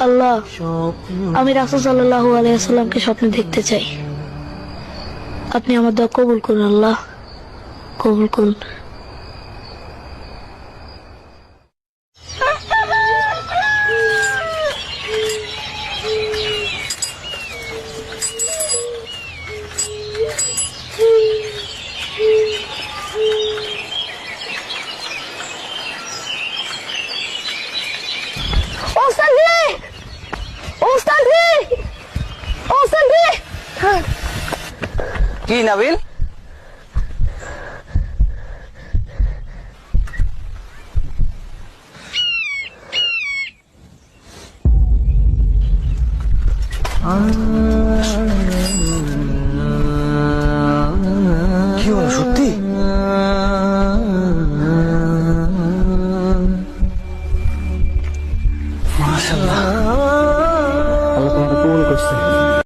আল্লাহ আমি রাসুল সাল্লাহ আলাইসাল্লামকে স্বপ্নে দেখতে চাই। আপনি আমার দোয়া কবুল করুন আল্লাহ। কবুল করুন। কি নাবিল? সত্যি? মাশাআল্লাহ।